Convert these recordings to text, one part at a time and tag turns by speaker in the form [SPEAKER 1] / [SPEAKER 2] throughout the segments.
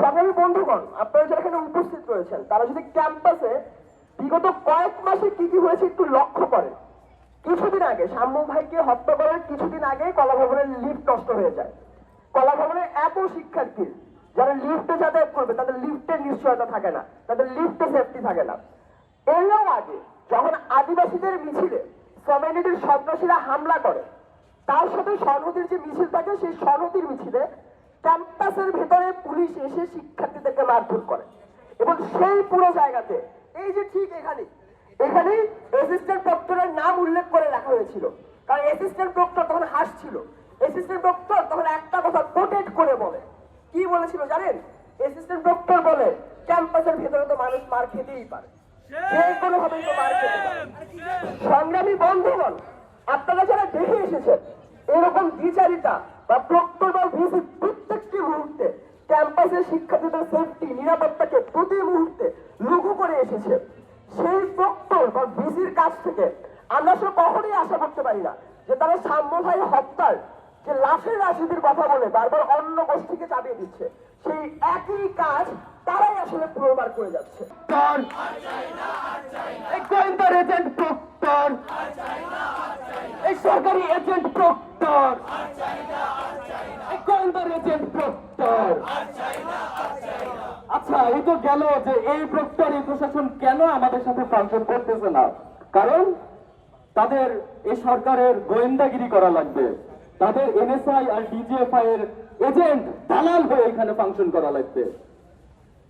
[SPEAKER 1] সংগ্রামী বন্ধুগণ, আপনারা যারা এখানে উপস্থিত রয়েছেন, তারা যদি ক্যাম্পাসে বিগত কয়েক মাসে কি কি হয়েছে একটু লক্ষ্য করে কিছুদিন আগে শাম্মু ভাইকে হত্যা করার কিছুদিন আগে কলা ভবনের লিফট নষ্ট হয়ে যায়। কলা ভবনে এত শিক্ষার্থী, যারা লিফটে যাতায়াত করবে, তাদের লিফটের নিশ্চয়তা থাকে না, তাদের লিফটে সেফটি থাকে না। এরও আগে যখন আদিবাসীদের মিছিলে কমিউনিটির সন্ত্রাসীরা হামলা করে, তার সাথে সংহতির যে মিছিল থাকে, সেই সংহতির মিছিলে ক্যাম্পাসের ভেতরে পুলিশ এসে শিক্ষার্থীদেরকে মারধর করে। এবং সেই পুরো জায়গাতে, এই যে ঠিক এখানে এখানে অ্যাসিস্ট্যান্ট প্রক্টরের নাম উল্লেখ করে রাখা হয়েছিল। কারণ অ্যাসিস্ট্যান্ট প্রক্টর তখন হাসছিল। অ্যাসিস্ট্যান্ট প্রক্টর তখন একটা কথা কোটেট করে বলে। কি বলেছিল জানেন? অ্যাসিস্ট্যান্ট প্রক্টর বলে, ক্যাম্পাসের ভেতরে তো মানুষ মার খেতেই পারে। যে কোনো ভাবে তো মার খেতে পারে। সংগ্রামী বন্ধুগণ, আপনারা যারা দেখে এসেছেন, এরকম দ্বিচারিতা এসেছে। সেই প্রক্টর বা ভিসির কাছ থেকে আমরা সে কখনোই আশা করতে পারি না যে তারা সাম্য ভাই হত্যার যে লাশের রাজনীতির কথা বলে বারবার অন্য গোষ্ঠীকে চাপিয়ে দিচ্ছে, সেই একই কাজ তারাই আসলে পুনর্বার করে যাচ্ছে।
[SPEAKER 2] এই সরকারি এজেন্ট প্রক্টর এই গোয়েন্দার এজেন্ট প্রক্টর আচ্ছা এই তো গেল যে এই প্রক্টর এই প্রশাসন কেন আমাদের সাথে ফাংশন করতেছে না? কারণ তাদের এই সরকারের গোয়েন্দাগিরি করা লাগবে। তাদের এনএসআই আর ডিজিএফআই এর এজেন্ট দালাল হয়ে এখানে ফাংশন করা লাগবে।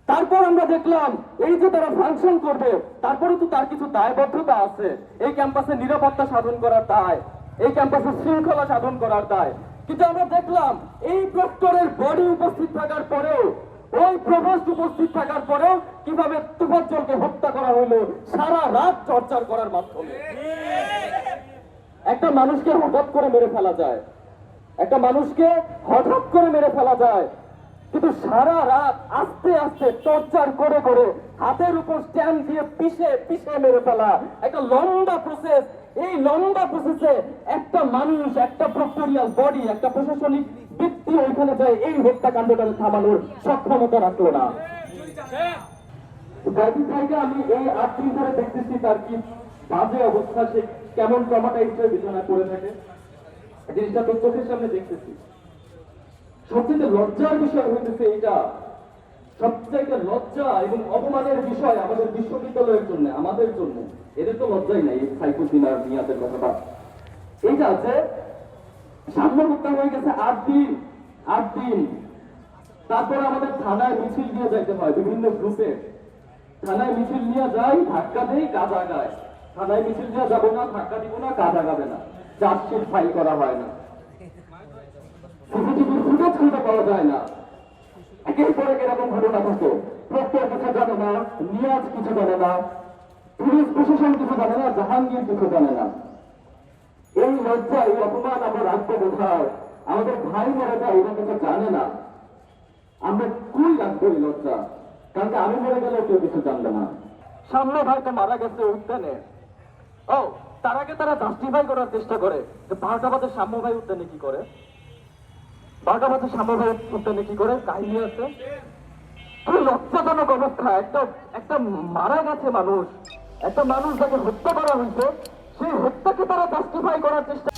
[SPEAKER 2] তারপর আমরা দেখলাম, এই যে তারা ফাংশন করবে, তারপরে তো তার কিছু দায়বদ্ধতা আছে। এই ক্যাম্পাসে নিরাপত্তা সাধন করার দায়, এই ক্যাম্পাসে শৃঙ্খলা সাধন করার দায়। কিন্তু আমরা দেখলাম, এই প্রক্টরের বডি উপস্থিত থাকার পরেও ওই প্রভোস্ট উপস্থিত থাকার পরেও কীভাবে তুফাজ্জলকে হত্যা করা হলো, সারা রাত চর্চার করার মাধ্যমে। একটা মানুষকে হঠাৎ করে মেরে ফেলা যায়। একটা মানুষকে হঠাৎ করে মেরে ফেলা যায়। কিন্তু সারা রাত আস্তে আস্তে টর্চার করে করে হাতের উপর স্ট্যান্ড দিয়ে পিষে পিষে মেরে ফেলা। একটা লম্বা প্রসেস এই লম্বা প্রসেসে একটা মানুষ, একটা প্রক্টোরিয়াল বডি একটা প্রশাসনিক ব্যক্তি ওইখানে যায়, এই হত্যাকাণ্ডটাকে থামানোর সক্ষমতা রাখল না। গাড়ি থেকে আমি এই আট দিন ধরে দেখতেছি, তার কি বাজে অবস্থা, সে কেমন ট্রমাটাইজ হয়ে বিছানায় পড়ে থাকে? জিনিসটা তো চোখের সামনে দেখতেছি। সবচেয়ে লজ্জার বিষয় হইতেছে এটা সবচাইতে লজ্জা এবং অপমানের বিষয় আমাদের বিশ্ববিদ্যালয়ের জন্য, আমাদের জন্য। এদের তো লজ্জাই নাই, এই সাইকুদ্দিন আর মিয়াদের কথাটা। এইটা আছে, সামনে হত্যা হয়ে গেছে আট দিন আট দিন। তারপরে আমাদের থানায় মিছিল নিয়ে যাইতে হয়, বিভিন্ন গ্রুপে থানায় মিছিল নিয়ে যাই, ধাক্কা দেই কাজ আগায় থানায় মিছিল নিয়ে যাব না, ধাক্কা দিব না কাজ আগাবে না। চার্জশিট ফাইল করা হয় না। সিসিটিভি খুঁজে পাওয়া যায় না। একের পর এক এরকম ঘটনা ঘটে। প্রক্টর কিছু জানে না, নিয়াজ কিছু জানে না, পুলিশ প্রশাসন কিছু জানে না, জাহাঙ্গীর কিছু জানে না। এই লজ্জা, এই অপমান আমরা রাখব কোথায়? আমাদের ভাই বোনেরা এটা কিছু জানে না। আমরা কই রাখব এই লজ্জা? কারণ কি আমি মরে গেলেও কেউ কিছু জানবে না। সামনে ভাই তো মারা গেছে উদ্যানে। ও, তার আগে তারা জাস্টিফাই করার চেষ্টা করে যে বারোটা সাম্য ভাই উদ্যানে কি করে? বারোটা বাজে সাম্য ভাই উদ্যানে কি করে কাহিনী আছে। খুবই লজ্জাজনক অবস্থা। একটা একটা মারা গেছে মানুষ। একটা মানুষ যাকে হত্যা করা হয়েছে, সেই হত্যাকে তারা জাস্টিফাই করার চেষ্টা